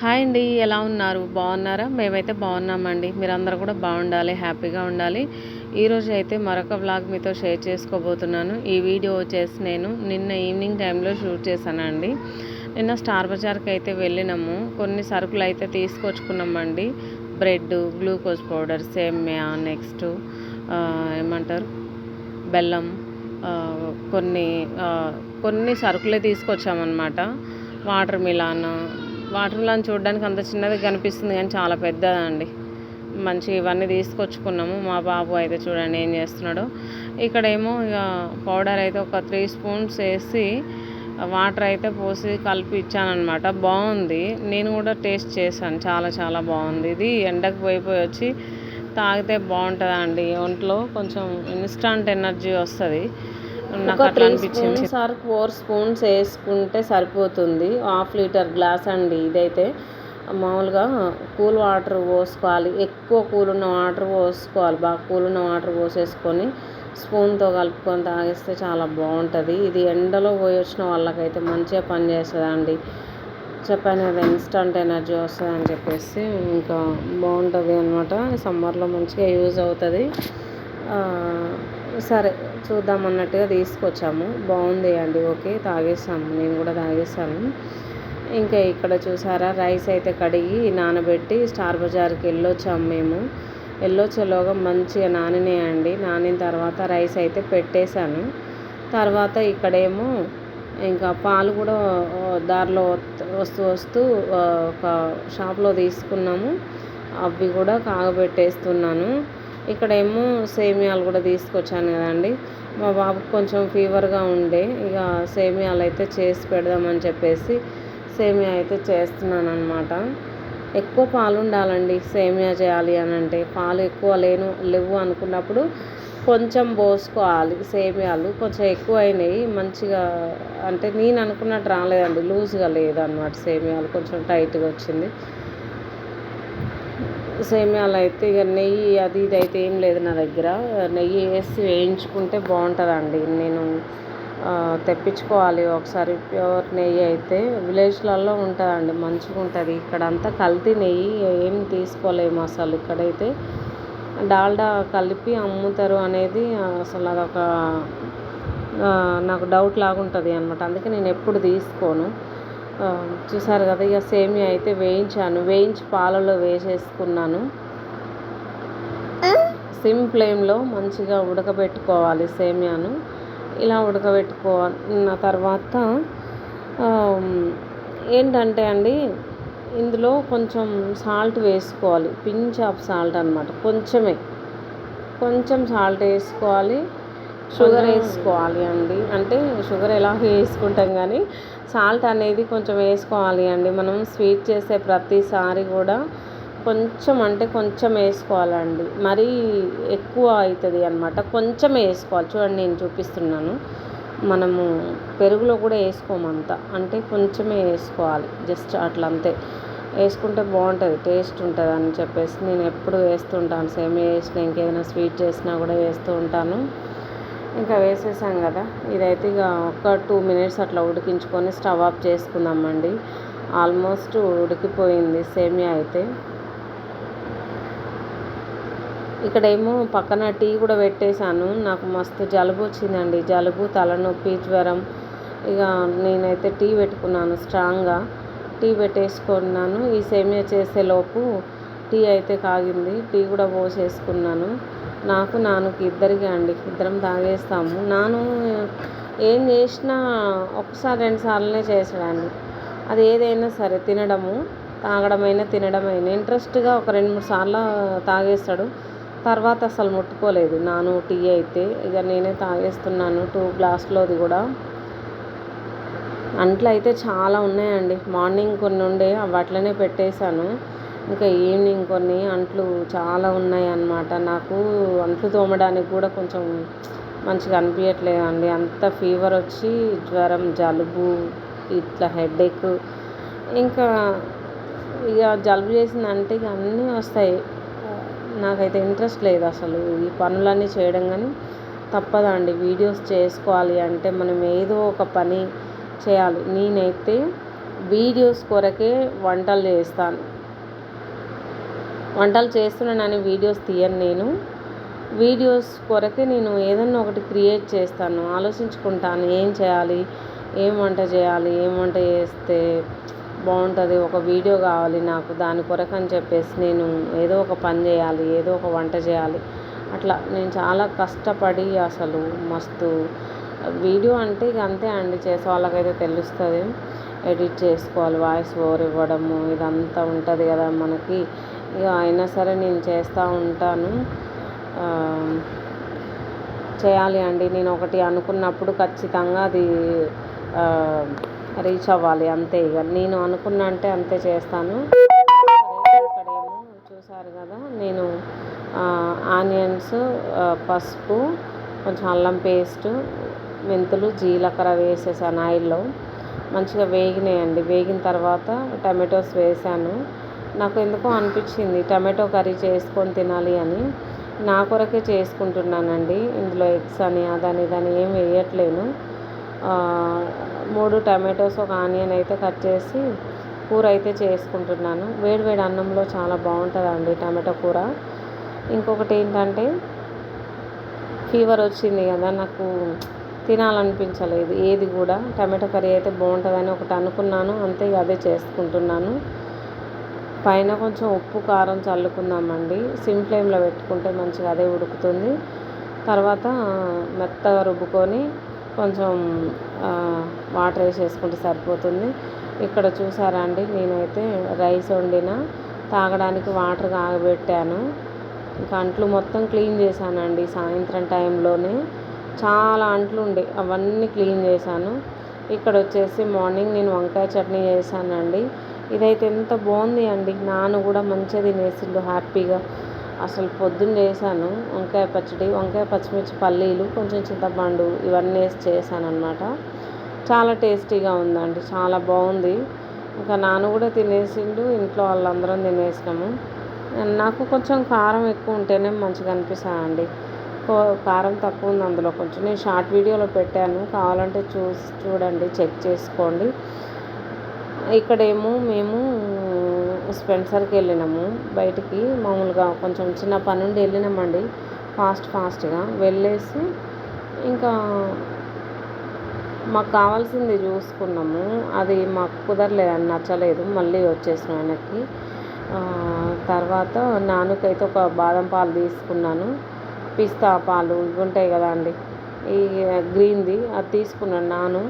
Hi అండి ఎలా ఉన్నారు? బాగున్నారా? మేమైతే బాగున్నామండి. మీరందరూ కూడా బాగుండాలి హ్యాపీగా ఉండాలి. ఈరోజు అయితే మరొక వ్లాగ్ మీతో షేర్ చేసుకోబోతున్నాను. ఈ వీడియో వచ్చేసి నేను నిన్న ఈవినింగ్ టైంలో షూట్ చేశానండి. నిన్న స్టార్ బజార్కి అయితే వెళ్ళినాము. కొన్ని సరుకులు అయితే తీసుకొచ్చుకున్నామండి. బ్రెడ్ గ్లూకోజ్ పౌడర్ సేమ్యా నెక్స్ట్ ఏమంటారు? బెల్లం కొన్ని కొన్ని సరుకులే తీసుకొచ్చామన్నమాట. వాటర్ మిలాన్ వాటర్ మిలాన్ చూడడానికి అంత చిన్నది కనిపిస్తుంది కానీ చాలా పెద్దదండి. మంచి ఇవన్నీ తీసుకొచ్చుకున్నాము. మా బాబు అయితే చూడండి ఏం చేస్తున్నాడో. ఇక్కడేమో ఇక పౌడర్ అయితే ఒక త్రీ స్పూన్స్ వేసి వాటర్ అయితే పోసి కలిపి ఇచ్చానమాట బాగుంది. నేను కూడా టేస్ట్ చేశాను. చాలా చాలా బాగుంది. ఇది ఎండకు పోయిపోయి వచ్చి తాగితే బాగుంటుందండి. ఒంట్లో కొంచెం ఇన్స్టాంట్ ఎనర్జీ వస్తుంది. నాకు అట్లా అనిపించింది. సార్ ఫోర్ స్పూన్స్ వేసుకుంటే సరిపోతుంది. హాఫ్ లీటర్ గ్లాస్ అండి ఇదైతే. మామూలుగా కూల్ వాటర్ పోసుకోవాలి. ఎక్కువ కూల్ ఉన్న వాటర్ పోసుకోవాలి. బాగా కూల్ ఉన్న వాటర్ పోసేసుకొని స్పూన్తో కలుపుకొని తాగిస్తే చాలా బాగుంటుంది. ఇది ఎండలో పోయి వచ్చిన వాళ్ళకైతే మంచిగా పనిచేస్తుందండి. చెప్పాను కదా ఇన్స్టంట్ ఎనర్జీ వస్తుంది అని చెప్పేసి ఇంకా బాగుంటుంది అనమాట సమ్మర్లో మంచిగా యూజ్ అవుతుంది. సరే చూద్దాం అన్నట్టుగా తీసుకొచ్చాము. బాగుంది అండి ఓకే తాగేసాము. నేను కూడా తాగేసాను. ఇంకా ఇక్కడ చూసారా రైస్ అయితే కడిగి నానబెట్టి స్టార్ బజార్కి వెళ్ళొచ్చాము మేము. వెళ్ళొచ్చేలోగా మంచిగా నానినాయండి నానిన తర్వాత రైస్ అయితే పెట్టేశాను. తర్వాత ఇక్కడేమో ఇంకా పాలు కూడా దారిలో వస్తూ వస్తూ ఒక షాప్లో తీసుకున్నాము. అవి కూడా కాగబెట్టేస్తున్నాను. ఇక్కడేమో సేమియాలు కూడా తీసుకొచ్చాను కదండి. మా బాబుకు కొంచెం ఫీవర్గా ఉండే ఇక సేమియాలు అయితే చేసి పెడదామని చెప్పేసి సేమియా అయితే చేస్తున్నాను అనమాట ఎక్కువ పాలు ఉండాలండి సేమియా చేయాలి అని అంటే. పాలు ఎక్కువ లేను లేవు అనుకున్నప్పుడు కొంచెం పోసుకోవాలి సేమియాలు. కొంచెం ఎక్కువ అయినాయి మంచిగా అంటే నేను అనుకున్నట్టు రాలేదండి. లూజ్గా లేదన్నమాట సేమియాలు. కొంచెం టైట్గా వచ్చింది. సేమ్యాలు అయితే ఇక నెయ్యి అది ఇది అయితే ఏం లేదు నా దగ్గర. నెయ్యి వేసి వేయించుకుంటే బాగుంటుందండి. నేను తెప్పించుకోవాలి. ఒకసారి ప్యూర్ నెయ్యి అయితే విలేజ్లలో ఉంటుందండి. మంచిగా ఉంటుంది. ఇక్కడ అంతా కల్తీ నెయ్యి. ఏం తీసుకోలేము అసలు ఇక్కడైతే. డాల్డా కలిపి అమ్ముతారు అనేది అసలు అదొక నాకు డౌట్ లాగా ఉంటుంది అనమాట అందుకే నేను ఎప్పుడు తీసుకోను. చూసారు కదా ఇక సేమియా అయితే వేయించాను. వేయించి పాలలో వేసేసుకున్నాను. సిమ్ ఫ్లేమ్లో మంచిగా ఉడకబెట్టుకోవాలి సేమియాను. ఇలా ఉడకబెట్టుకోన్న తర్వాత ఏంటంటే అండి ఇందులో కొంచెం సాల్ట్ వేసుకోవాలి. పించ్ ఆఫ్ సాల్ట్ అనమాట కొంచెమే. కొంచెం సాల్ట్ వేసుకోవాలి. షుగర్ వేసుకోవాలి అండి. అంటే షుగర్ ఎలా వేసుకుంటాం కానీ సాల్ట్ అనేది కొంచెం వేసుకోవాలి అండి. మనం స్వీట్ చేసే ప్రతిసారి కూడా కొంచెం అంటే కొంచెం వేసుకోవాలండి. మరీ ఎక్కువ అవుతుంది అనమాట కొంచెం వేసుకోవాలి. చూడండి నేను చూపిస్తున్నాను. మనము పెరుగులో కూడా వేసుకోమంత అంటే కొంచెమే వేసుకోవాలి. జస్ట్ అట్లా అంతే. వేసుకుంటే బాగుంటుంది. టేస్ట్ ఉంటుంది అని చెప్పేసి నేను ఎప్పుడు వేస్తుంటాను సేమ్ వేసిన ఇంకేదైనా స్వీట్ చేసినా కూడా వేస్తూ ఉంటాను. ఇంకా వేసేసాం కదా. ఇదైతే ఇక ఒక టూ మినిట్స్ అట్లా ఉడికించుకొని స్టవ్ ఆఫ్ చేసుకుందామండి. ఆల్మోస్ట్ ఉడికిపోయింది సేమియా అయితే. ఇక్కడేమో పక్కన టీ కూడా పెట్టేశాను. నాకు మస్తు జలుబు వచ్చిందండి. జలుబు తలనొప్పి జ్వరం. ఇక నేనైతే టీ పెట్టుకున్నాను స్ట్రాంగ్గా. టీ పెట్టేసుకున్నాను. ఈ సేమియా చేసేలోపు టీ అయితే కాగింది. టీ కూడా పోసేసుకున్నాను. నాకు నాన్నకి ఇద్దరికి అండి. ఇద్దరం తాగేస్తాము. నాను ఏం చేసినా ఒకసారి రెండు సార్లనే చేసాడండి అది ఏదైనా సరే తినడము తాగడమైనా తినడమైనా. ఇంట్రెస్ట్గా ఒక రెండు మూడు సార్లు తాగేస్తాడు. తర్వాత అసలు ముట్టుకోలేదు. నాను టీ అయితే ఇక నేనే తాగేస్తున్నాను. టూ గ్లాసులోది కూడా. అంట్లు అయితే చాలా ఉన్నాయండి. మార్నింగ్ కొన్ని ఉండే అవి అట్లనే పెట్టేశాను. ఇంకా ఈవినింగ్ కొన్ని అంట్లు చాలా ఉన్నాయి అన్నమాట నాకు అంట్లు తోమడానికి కూడా కొంచెం మంచిగా అనిపించట్లేదు అండి అంత ఫీవర్ వచ్చి జ్వరం జలుబు ఇట్లా హెడేక్. ఇంకా ఇక జలుబు చేసిందంటే ఇక అన్నీ వస్తాయి. నాకైతే ఇంట్రెస్ట్ లేదు అసలు. ఈ పనులన్నీ చేయడం కానీ తప్పదండి. వీడియోస్ చేసుకోవాలి అంటే మనం ఏదో ఒక పని చేయాలి. నేనైతే వీడియోస్ కొరకే వంటలు చేస్తాను. వంటలు చేస్తున్నానని వీడియోస్ తీయను నేను. వీడియోస్ కొరకే నేను ఏదన్నా ఒకటి క్రియేట్ చేస్తాను ఆలోచించుకుంటాను ఏం చేయాలి ఏం వంట చేయాలి ఏం వంట చేస్తే బాగుంటుంది ఒక వీడియో కావాలి నాకు దాని కొరకు అని చెప్పేసి నేను ఏదో ఒక పని చేయాలి ఏదో ఒక వంట చేయాలి. అట్లా నేను చాలా కష్టపడి అసలు మస్తు వీడియో అంటే ఇక అంతే అండి చేసే వాళ్ళకైతే తెలుస్తుంది. ఎడిట్ చేసుకోవాలి వాయిస్ ఓవర్ ఇవ్వడము ఇదంతా ఉంటుంది కదా మనకి. ఇక అయినా సరే నేను చేస్తూ ఉంటాను. చేయాలి అండి. నేను ఒకటి అనుకున్నప్పుడు ఖచ్చితంగా అది రీచ్ అవ్వాలి అంతే ఇక. నేను అనుకున్నా అంటే అంతే చేస్తాను. ఇక్కడేమో చూసారు కదా నేను ఆనియన్స్ పసుపు కొంచెం అల్లం పేస్ట్ మెంతులు జీలకర్ర వేసేసాను ఆయిల్లో. మంచిగా వేగినాయండి. వేగిన తర్వాత టమాటోస్ వేసాను. నాకు ఎందుకో అనిపించింది. టమాటో కర్రీ చేసుకొని తినాలి అని. నా కొరకే చేసుకుంటున్నానండి. ఇందులో ఎగ్స్ అని అదని ఇదని ఏం వేయట్లేను. మూడు టమాటోస్ ఒక ఆనియన్ అయితే కట్ చేసి కూర అయితే చేసుకుంటున్నాను. వేడివేడి అన్నంలో చాలా బాగుంటుందండి టమాటో కూర. ఇంకొకటి ఏంటంటే ఫీవర్ వచ్చింది కదా నాకు తినాలనిపించలేదు. ఏది కూడా టమాటో కర్రీ అయితే బాగుంటుందని ఒకటి అనుకున్నాను. అంతే అదే చేసుకుంటున్నాను. పైన కొంచెం ఉప్పు కారం చల్లుకుందామండి. సిమ్ ఫ్లేమ్లో పెట్టుకుంటే మంచిగా అదే ఉడుకుతుంది. తర్వాత మెత్తగా రుబ్బుకొని కొంచెం వాటర్ వేసేసుకుంటే సరిపోతుంది. ఇక్కడ చూసారా అండి నేనైతే రైస్ వండిన తాగడానికి వాటర్ కాగబెట్టాను. ఇంకా అంట్లు మొత్తం క్లీన్ చేశానండి సాయంత్రం టైంలోనే. చాలా అంట్లు ఉండే అవన్నీ క్లీన్ చేశాను. ఇక్కడ వచ్చేసి మార్నింగ్ నేను వంకాయ చట్నీ చేశానండి. ఇదైతే ఎంత బాగుంది అండి. నాన్న కూడా మంచిగా తినేసిండు హ్యాపీగా. అసలు పొద్దున్న చేశాను వంకాయ పచ్చడి వంకాయ పచ్చిమిర్చి పల్లీలు కొంచెం చింతపండు ఇవన్నీ వేసి చేశాను అనమాట చాలా టేస్టీగా ఉందండి చాలా బాగుంది. ఇంకా నాన్న కూడా తినేసిండు ఇంట్లో వాళ్ళందరం తినేసినాము. నాకు కొంచెం కారం ఎక్కువ ఉంటేనే మంచిగా అనిపిస్తానండి కారం తక్కువ ఉంది అందులో కొంచెం. నేను షార్ట్ వీడియోలో పెట్టాను కావాలంటే చూసి చూడండి చెక్ చేసుకోండి. ఇక్కడేమో మేము స్పెన్సర్కి వెళ్ళినాము. బయటికి మామూలుగా కొంచెం చిన్న పని నుండి వెళ్ళినామండి. ఫాస్ట్ ఫాస్ట్గా వెళ్ళేసి ఇంకా మాకు కావాల్సింది చూసుకున్నాము. అది మాకు కుదరలేదు నచ్చలేదు. మళ్ళీ వచ్చేసిన వెనక్కి తర్వాత నాన్నకైతే ఒక బాదం పాలు తీసుకున్నాను. పిస్తా పాలు ఇవి ఉంటాయి కదా అండి. ఈ గ్రీన్ది అది తీసుకున్నాను నాను.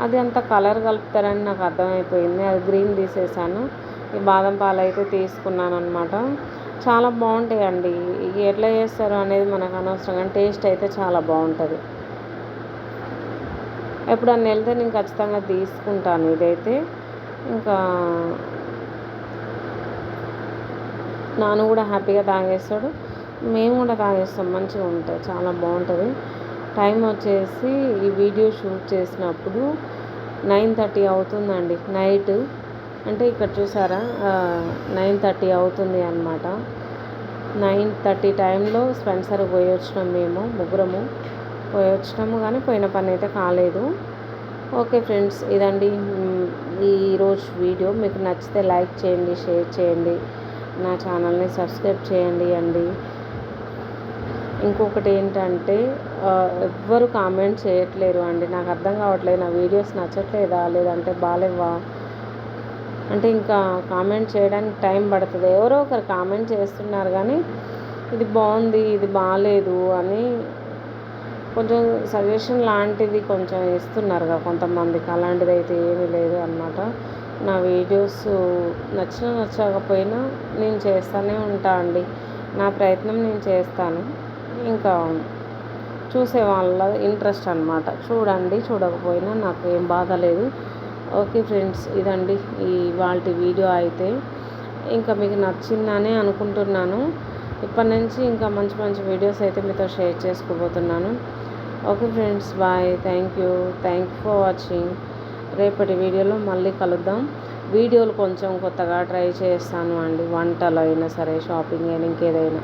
అది అంత కలర్ కలుపుతారని నాకు అర్థమైపోయింది. అది గ్రీన్ తీసేసాను. ఈ బాదం పాలు అయితే తీసుకున్నాను అనమాట చాలా బాగుంటాయండి. ఎట్లా చేస్తారు అనేది మనకు అనవసరం కానీ టేస్ట్ అయితే చాలా బాగుంటుంది. ఎప్పుడన్నా వెళ్తే నేను ఖచ్చితంగా తీసుకుంటాను ఇదైతే. ఇంకా నాన్న కూడా హ్యాపీగా తాగేస్తాడు. మేము కూడా తాగేస్తాం. మంచిగా ఉంటాయి. చాలా బాగుంటుంది. టైం వచ్చేసి ఈ వీడియో షూట్ చేసినప్పుడు నైన్ థర్టీ అవుతుందండి నైట్. అంటే ఇక్కడ చూసారా? నైన్ థర్టీ అవుతుంది అనమాట నైన్ థర్టీ టైంలో స్పెన్సర్ పోయి వచ్చినాం మేము ముగ్గురము పోయి వచ్చినాము కానీ పోయిన పని అయితే కాలేదు. ఓకే ఫ్రెండ్స్ ఇదండి. ఈరోజు వీడియో. మీకు నచ్చితే లైక్ చేయండి షేర్ చేయండి. నా ఛానల్ని సబ్స్క్రైబ్ చేయండి అండి. ఇంకొకటి ఏంటంటే ఎవ్వరు కామెంట్ చేయట్లేరు అండి. నాకు అర్థం కావట్లేదు. నా వీడియోస్ నచ్చట్లేదా? లేదంటే బాగాలేవా అంటే ఇంకా కామెంట్ చేయడానికి టైం పడుతుంది. ఎవరో ఒకరు కామెంట్ చేస్తున్నారు కానీ ఇది బాగుంది ఇది బాగాలేదు అని కొంచెం సజెషన్ లాంటిది కొంచెం ఇస్తున్నారు కదా కొంతమందికి. అలాంటిది అయితే ఏమీ లేదు అనమాట నా వీడియోస్ నచ్చినా నచ్చకపోయినా నేను చేస్తూనే ఉంటా అండి. నా ప్రయత్నం నేను చేస్తాను. ఇంకా చూసే వాళ్ళ ఇంట్రెస్ట్ అనమాట చూడండి చూడకపోయినా నాకు ఏం బాధ లేదు. ఓకే ఫ్రెండ్స్ ఇదండి ఈ వాళ్ళ వీడియో అయితే. ఇంకా మీకు నచ్చిందనే అనుకుంటున్నాను. ఇప్పటి నుంచి ఇంకా మంచి మంచి వీడియోస్ అయితే మీతో షేర్ చేసుకోబోతున్నాను. Okay friends bye thank you thank you for watching రేపటి వీడియోలో మళ్ళీ కలుద్దాం. వీడియోలు కొంచెం కొత్తగా ట్రై చేస్తాను అండి. వంటలు అయినా సరే షాపింగ్ అయినా ఇంకేదైనా.